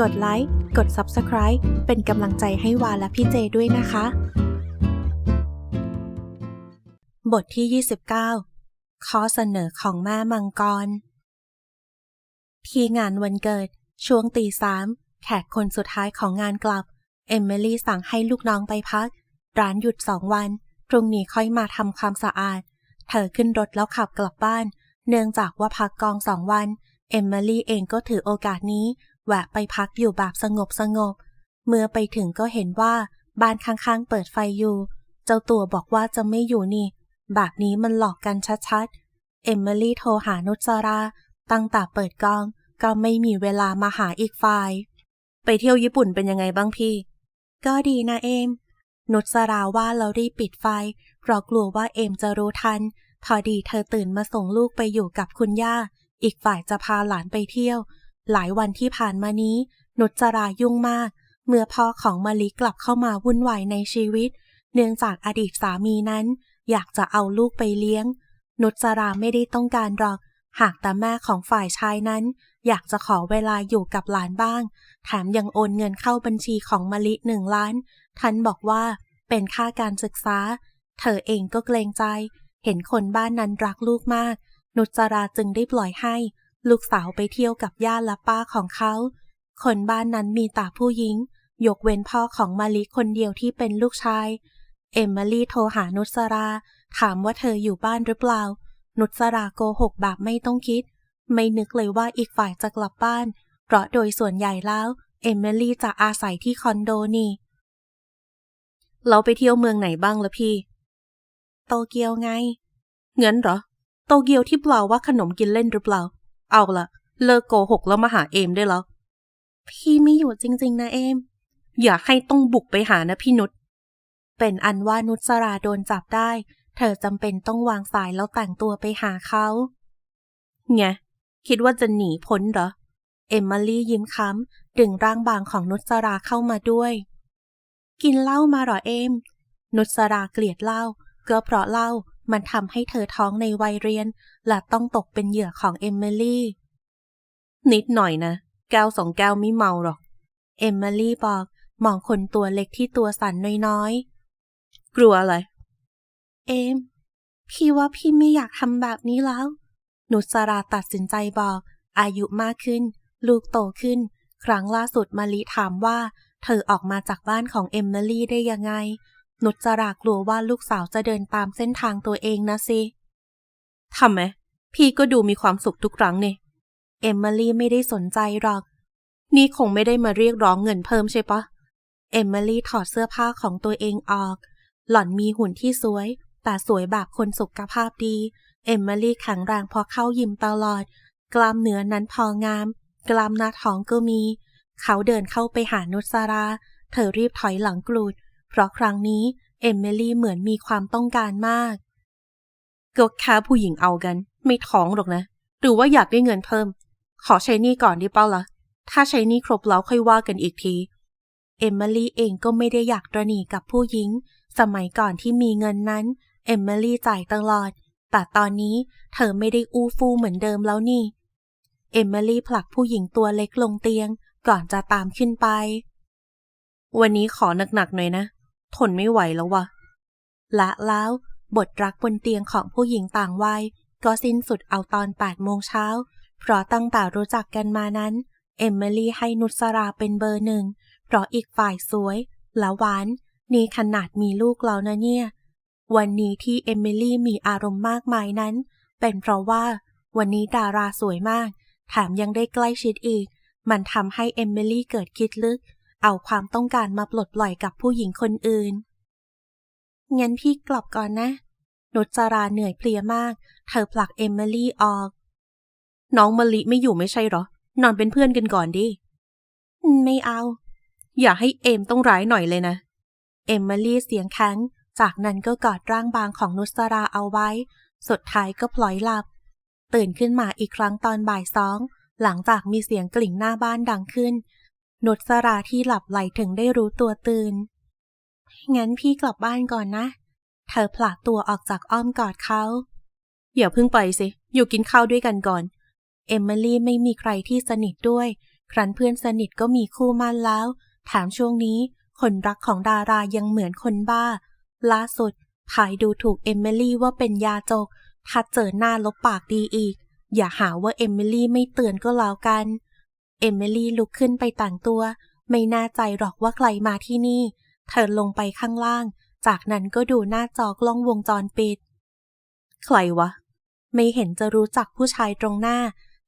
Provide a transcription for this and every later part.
กดไลค์ กด Subscribe เป็นกำลังใจให้วาและพี่เจด้วยนะคะ บทที่ 29 ข้อเสนอของแม่มังกร ที่งานวันเกิด ช่วงตีสามแขกคนสุดท้ายของงานกลับ เอมเมลี่สั่งให้ลูกน้องไปพัก ร้านหยุดสองวัน พรุ่งนี้ค่อยมาทำความสะอาด เธอขึ้นรถแล้วขับกลับบ้าน เนื่องจากว่าพักกองสองวัน เอมเมลี่เองก็ถือโอกาสนี้ แวะไปพักอยู่แบบสงบสงบ เมื่อไปถึงก็เห็นว่าบ้านข้างๆเปิดไฟอยู่ เจ้าตัวบอกว่าจะไม่อยู่นี่ แบบนี้มันหลอกกันชัดๆ เอมเมลี่โทรหานุชรา ตั้งแต่เปิดกล้อง ก็ไม่มีเวลามาหาอีกฝ่าย ไปเที่ยวญี่ปุ่นเป็นยังไงบ้างพี่ ก็ดีนะเอม นุชราว่าเรารีบปิดไฟ เพราะกลัวว่าเอมจะรู้ทันพอดีเธอตื่นมาส่งลูกไปอยู่กับคุณย่า อีกฝ่ายจะพาหลานไปเที่ยว หลายวันที่ผ่านมานี้ นุชรายุ่งมาก เมื่อพ่อของมะลิกลับเข้ามาวุ่นวายในชีวิต เนื่องจากอดีตสามีนั้น อยากจะเอาลูกไปเลี้ยง นุชราไม่ได้ต้องการหรอก หากแต่แม่ของฝ่ายชายนั้น อยากจะขอเวลาอยู่กับหลานบ้าง แถมยังโอนเงินเข้าบัญชีของมะลิหนึ่งล้านท่านบอกว่าเป็นค่าการศึกษา เธอเองก็เกรงใจ เห็นคนบ้านนั้นรักลูกมาก นุจราจึงได้ปล่อยให้ ลูกสาวไปเที่ยวกับย่าและป้าของเขา คนบ้านนั้นมีแต่ผู้หญิง ยกเว้นพ่อของมะลิคนเดียวที่เป็นลูกชาย เอมมาลี่โทรหานุสรา ถามว่าเธออยู่บ้านหรือเปล่า นุสราโกหกแบบไม่ต้องคิด ไม่นึกเลยว่าอีกฝ่ายจะกลับบ้าน เพราะโดยส่วนใหญ่แล้ว เอมเมลี่จะอาศัยที่คอนโดนี่ เราไปเที่ยวเมืองไหนบ้างละพี่ โตเกียวไง เงินเหรอ โตเกียวที่เปล่าว่าขนมกินเล่นหรือเปล่า เอาละเลิกโกหกแล้วมาหาเอมได้แล้ว พี่ไม่อยู่จริง ๆ นะเอม อย่าให้ต้องบุกไปหานะพี่นุชเป็นอันว่านุชสราโดนจับได้ เธอจำเป็นต้องวางสายแล้วแต่งตัวไปหาเขาไงคิดว่าจะหนีพ้นเหรอ เอมมาลี่ยิ้มค้ำดึงร่างบางของนุชสราเข้ามาด้วย กินเหล้ามาเหรอเอม นุชสราเกลียดเหล้าก็เพราะเหล้า มันทำให้เธอท้องในวัยเรียน และต้องตกเป็นเหยื่อของเอมเมลี่ นิดหน่อยนะแก้วสองแก้วไม่เมาหรอก เอมเมลี่บอกมองคนตัวเล็กที่ตัวสั่นน้อยๆ กลัวอะไร เอม พี่ว่าพี่ไม่อยากทำแบบนี้แล้ว นุสราตัดสินใจบอก อายุมากขึ้น ลูกโตขึ้น ครั้งล่าสุดมาลิถามว่า เธอออกมาจากบ้านของเอมเมลี่ได้ยังไง นุสรากลัวว่าลูกสาวจะเดินตามเส้นทางตัวเองนะสิทำไหม พี่ก็ดูมีความสุขทุกครั้งเนี่ยเอมเมลี่ไม่ได้สนใจหรอก นี่คงไม่ได้มาเรียกร้องเงินเพิ่มใช่ปะเอมเมลี่ถอดเสื้อผ้าของตัวเองออก หล่อนมีหุ่นที่สวย แต่สวยแบบคนสุขภาพดี เอมเมลี่แข็งแรงพอเข้ายิมตลอด กล้ามเนื้อนั้นพองาม กล้ามหน้าท้องก็มี เขาเดินเข้าไปหานุสรา เธอรีบถอยหลังกรูด เพราะครั้งนี้เอมเมลี่เหมือนมีความต้องการมาก ก็แค่ผู้หญิงเอากัน ไม่ท้องหรอกนะ หรือว่าอยากได้เงินเพิ่ม ขอใช้นี่ก่อนดีเป้าละ่ะ ถ้าใช้นี่ครบแล้วค่อยว่ากันอีกที เอมเมลี่เองก็ไม่ได้อยากระหนีกับผู้หญิง สมัยก่อนที่มีเงินนั้น เอมเมลี่จ่ายตลอด แต่ตอนนี้เธอไม่ได้อู้ฟู่เหมือนเดิมแล้วนี่ เอมเมลี่ผลักผู้หญิงตัวเล็กลงเตียงก่อนจะตามขึ้นไป วันนี้ขอหนักๆหน่อยนะ ทนไม่ไหวแล้ววะและแล้วบทรักบนเตียงของผู้หญิงต่างวัยก็สิ้นสุดเอาตอน8โมงเช้า เพราะตั้งแต่รู้จักกันมานั้น เอมเมลี่ให้นุสราเป็นเบอร์หนึ่ง เพราะอีกฝ่ายสวย และหวาน นี่ขนาดมีลูกแล้วนะเนี่ย วันนี้ที่เอมเมลี่มีอารมณ์มากมายนั้น เป็นเพราะว่า วันนี้ดาราสวยมาก แถมยังได้ใกล้ชิดอีก มันทำให้เอมเมลี่เกิดคิดลึก เอาความต้องการมาปลดปล่อยกับผู้หญิงคนอื่น งั้นพี่กลับก่อนนะ นุจราเหนื่อยเพลียมาก เธอผลักเอมเมลี่ออก น้องมะลิไม่อยู่ไม่ใช่หรอ นอนเป็นเพื่อนกันก่อนดิ ไม่เอา อย่าให้เอมต้องร้ายหน่อยเลยนะ เอมเมลี่เสียงแข็ง จากนั้นก็กอดร่างบางของนุสราเอาไว้ สุดท้ายก็พลอยหลับ ตื่นขึ้นมาอีกครั้งตอนบ่ายสอง หลังจากมีเสียงกลิ่งหน้าบ้านดังขึ้น นุสราที่หลับไหลถึงได้รู้ตัวตื่น งั้นพี่กลับบ้านก่อนนะ เธอผลักตัวออกจากอ้อมกอดเขาอย่าเพิ่งไปสิ อยู่กินข้าวด้วยกันก่อน เอมเมลี่ไม่มีใครที่สนิทด้วย ครั้นเพื่อนสนิทก็มีคู่มั่นแล้ว ถามช่วงนี้ คนรักของดารายังเหมือนคนบ้า ล่าสุดพายดูถูกเอมิลี่ว่าเป็นยาจก ถ้าเจอหน้าลบปากดีอีก อย่าหาว่าเอมิลี่ไม่เตือนก็แล้วกัน เอมิลี่ลุกขึ้นไปแต่งตัว ไม่แน่ใจหรอกว่าใครมาที่นี่ เธอลงไปข้างล่าง จากนั้นก็ดูหน้าจอกล้องวงจรปิด ใครวะ ไม่เห็นจะรู้จักผู้ชายตรงหน้า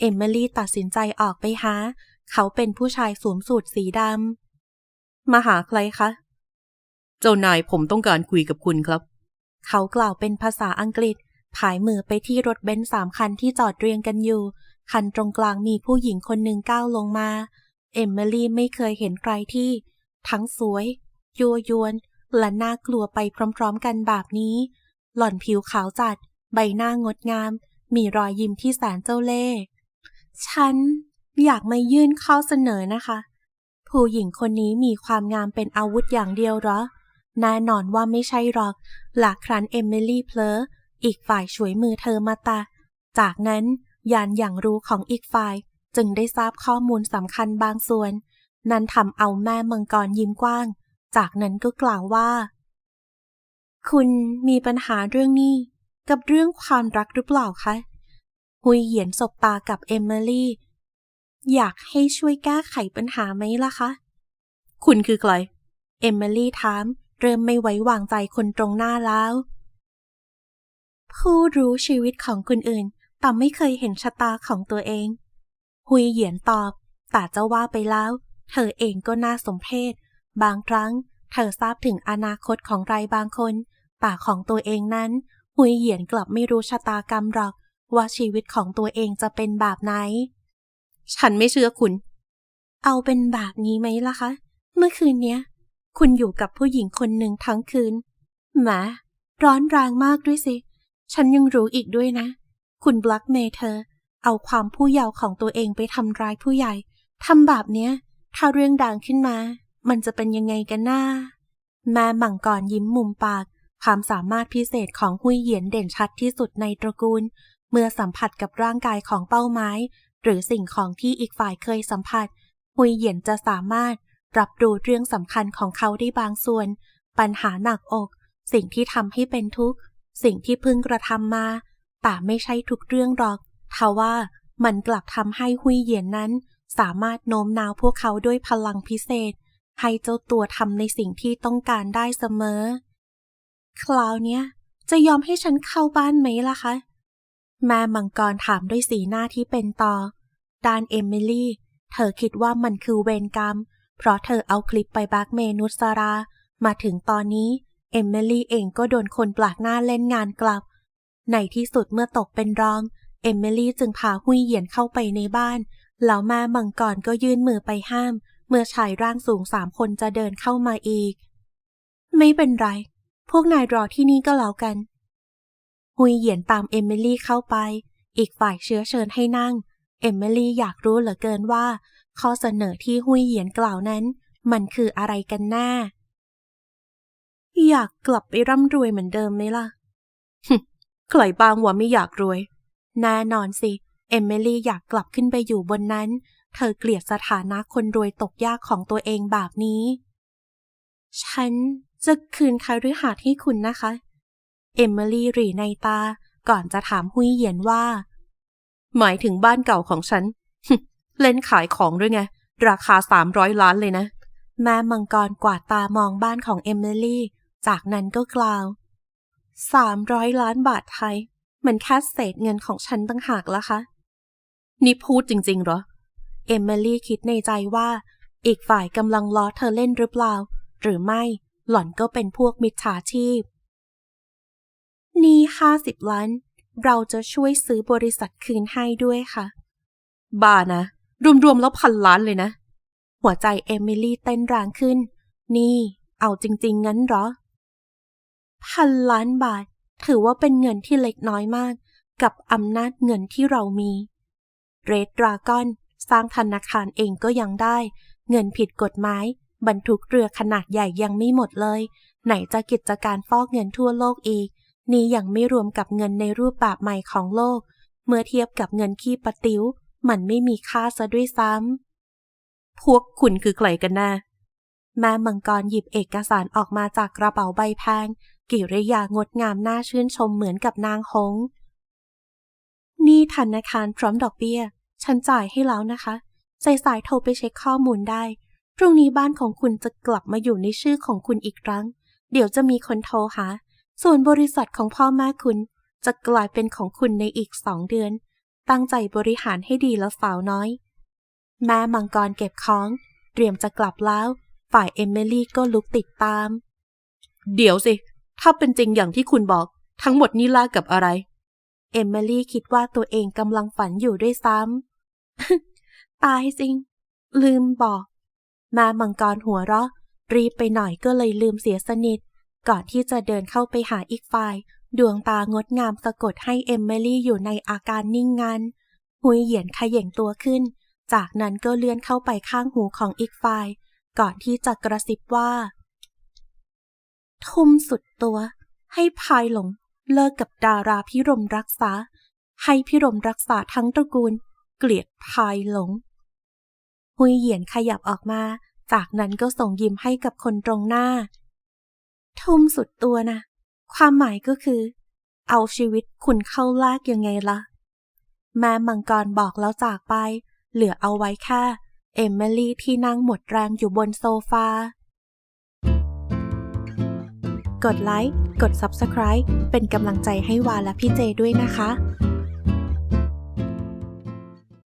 เอมิลี่ตัดสินใจออกไปหา เขาเป็นผู้ชายสวมสูทสีดำมาหาใครคะ เจ้านายผมต้องการคุยกับคุณครับ เขากล่าวเป็นภาษาอังกฤษผายมือไปที่รถเบนซ์สามคันที่จอดเรียงกันอยู่ คันตรงกลางมีผู้หญิงคนหนึ่งก้าวลงมา เอมิลี่ไม่เคยเห็นใครที่ ทั้งสวย ยัวยวน และน่ากลัวไปพร้อมๆกันแบบนี้ หล่อนผิวขาวจัด ใบหน้างดงาม มีรอยยิ้มที่แสนเจ้าเล่ห์ฉันอยากมายื่นข้อเสนอนะคะ ผู้หญิงคนนี้มีความงามเป็นอาวุธอย่างเดียวหรอแน่นอนว่าไม่ใช่หรอก หลักครั้นเอมิลี่เพลออีกฝ่ายช่วยมือเธอมาตา จากนั้น ยานอย่างรู้ของอีกฝ่าย จึงได้ทราบข้อมูลสำคัญบางส่วน นั้นทำเอาแม่มังกรยิ้มกว้าง จากนั้นก็กล่าวว่า คุณมีปัญหาเรื่องนี้ กับเรื่องความรักหรือเปล่าคะหุยเหยียนสบตากับเอมิลี่ อยากให้ช่วยแก้ไขปัญหาไหมล่ะคะ คุณคือใคร เอมิลี่ถาม เริ่มไม่ไว้วางใจคนตรงหน้าแล้ว ผู้รู้ชีวิตของคนอื่น แต่ไม่เคยเห็นชะตาของตัวเอง หุยเหยียนตอบ แต่จะว่าไปแล้ว เธอเองก็น่าสมเพช บางครั้ง เธอทราบถึงอนาคตของใครบางคน แต่ของตัวเองนั้น หุยเหยียนกลับไม่รู้ชะตากรรมหรอก ว่าชีวิตของตัวเองจะเป็นแบบไหน ฉันไม่เชื่อคุณ เอาเป็นแบบนี้ไหมล่ะคะ เมื่อคืนเนี้ย คุณอยู่กับผู้หญิงคนหนึ่งทั้งคืนแหมร้อนแรงมากด้วยสิ ฉันยังรู้อีกด้วยนะ คุณบลักเมย์เธอเอาความผู้เยาว์ของตัวเองไปทำร้ายผู้ใหญ่ทำแบบเนี้ย ถ้าเรื่องดังขึ้นมา มันจะเป็นยังไงกันหน้า แม่มังกรยิ้มมุมปาก ความสามารถพิเศษของหุยเหยียนเด่นชัดที่สุดในตระกูล เมื่อสัมผัสกับร่างกายของเป้าหมาย หรือสิ่งของที่อีกฝ่ายเคยสัมผัส หุยเหยียนจะสามารถรับรู้เรื่องสำคัญของเขาได้บางส่วน ปัญหาหนักอก สิ่งที่ทำให้เป็นทุกข์ สิ่งที่เพิ่งกระทำมา แต่ไม่ใช่ทุกเรื่องหรอกทว่ามันกลับทำให้หุยเหยียนนั้น สามารถโน้มน้าวพวกเขาด้วยพลังพิเศษ ให้เจ้าตัวทำในสิ่งที่ต้องการได้เสมอ คราวเนี้ย จะยอมให้ฉันเข้าบ้านไหมล่ะคะ แม่มังกรถามด้วยสีหน้าที่เป็นต่อ ด้านเอมิลี่ เธอคิดว่ามันคือเวรกรรม เพราะเธอเอาคลิปไปบล็กเมนุสรา มาถึงตอนนี้ เอมิลี่เองก็โดนคนปลากหน้าเล่นงานกลับ ในที่สุดเมื่อตกเป็นรอง เอมิลี่จึงพาหุยเหยียนเข้าไปในบ้าน แล้วแม่มังกรก็ยื่นมือไปห้าม เมื่อชายร่างสูงสามคนจะเดินเข้ามาอีก ไม่เป็นไร พวกนายรอที่นี่ก็แล้วกัน หุยเหยียนตามเอมิลี่เข้าไป อีกฝ่ายเชื้อเชิญให้นั่ง เอมิลี่อยากรู้เหลือเกินว่า ข้อเสนอที่หุยเหยียนกล่าวนั้น มันคืออะไรกันแน่อยากกลับไปร่ำรวยเหมือนเดิมไหมล่ะ ใครบ้างว่าไม่อยากรวย แน่นอนสิ เอมิลี่อยากกลับขึ้นไปอยู่บนนั้น เธอเกลียดสถานะคนรวยตกยากของตัวเองแบบนี้ ฉันจะคืนคาฤหาสน์ให้คุณนะคะ เอมิลี่หรีในตา ก่อนจะถามหุยเหยียนว่า หมายถึงบ้านเก่าของฉัน เล่นขายของด้วยไง ราคาสามร้อยล้านเลยนะ แม่มังกรกวาดตามองบ้านของเอมิลี่ จากนั้นก็กล่าว สามร้อยล้านบาทไทย มันแค่เศษเงินของฉันตั้งหากละคะ นี่พูดจริงๆ เหรอ เอมิลี่คิดในใจว่า อีกฝ่ายกำลังล้อเธอเล่นหรือเปล่า หรือไม่หล่อนก็เป็นพวกมิจฉาชีพ นี่ห้าสิบล้าน เราจะช่วยซื้อบริษัทคืนให้ด้วยค่ะ บ้านะ รวมๆแล้วพันล้านเลยนะ หัวใจเอมิลี่เต้นแรงขึ้น นี่ เอาจริง ๆ งั้นเหรอ พันล้านบาท ถือว่าเป็นเงินที่เล็กน้อยมาก กับอำนาจเงินที่เรามีเรดดราก้อนสร้างธนาคารเองก็ยังได้ เงินผิดกฎหมายบรรทุกเรือขนาดใหญ่ยังไม่หมดเลย ไหนจะกิจการฟอกเงินทั่วโลกอีก นี่ยังไม่รวมกับเงินในรูปแบบใหม่ของโลก เมื่อเทียบกับเงินขี้ปะติว๋วมันไม่มีค่าซะด้วยซ้ำพวกคุณคือใครกันแน่แม่มังกรหยิบเอกสารออกมาจากกระเป๋าใบแพง กิริยางดงามน่าชื่นชมเหมือนกับนางหงนี่ธนาคารพร้อมดอกเบี้ย ฉันจ่ายให้แล้วนะคะ สายๆโทรไปเช็คข้อมูลได้ พรุ่งนี้บ้านของคุณจะกลับมาอยู่ในชื่อของคุณอีกครั้ง เดี๋ยวจะมีคนโทรหา ส่วนบริษัทของพ่อแม่คุณ จะกลายเป็นของคุณในอีกสองเดือน ตั้งใจบริหารให้ดีแล้วสาวน้อย แม่มังกรเก็บของ เตรียมจะกลับแล้ว ฝ่ายเอมิลี่ก็ลุกติดตาม เดี๋ยวสิ ถ้าเป็นจริงอย่างที่คุณบอก ทั้งหมดนี่ล่ากับอะไร เอมิลี่คิดว่าตัวเองกำลังฝันอยู่ด้วยซ้ำ ตายจริง ลืมบอกม่มังกรหัวเราะ รีบไปหน่อยก็เลยลืมเสียสนิท ก่อนที่จะเดินเข้าไปหาอีกฝ่าย ดวงตางดงามสะกดให้เอมิลี่อยู่ในอาการนิ่งงันหุยเหยียนขย่งตัวขึ้น จากนั้นก็เลื่อนเข้าไปข้างหูของอีกฝ่าย ก่อนที่จะกระซิบว่า ทุ่มสุดตัว ให้พายหลงเลิกกับดาราพิรมรักษา ให้พิรมรักษาทั้งตระกูล เกลียดพายหลงหุยเหยียนขยับออกมา จากนั้นก็ส่งยิ้มให้กับคนตรงหน้า ทุ่มสุดตัวนะ ความหมายก็คือ เอาชีวิตคุณเข้าลากยังไงล่ะ แม่มังกรบอกแล้วจากไป เหลือเอาไว้แค่ เอมิลี่ที่นั่งหมดแรงอยู่บนโซฟา กดไลค์ กด Subscribe เป็นกำลังใจให้วาและพี่เจด้วยนะคะ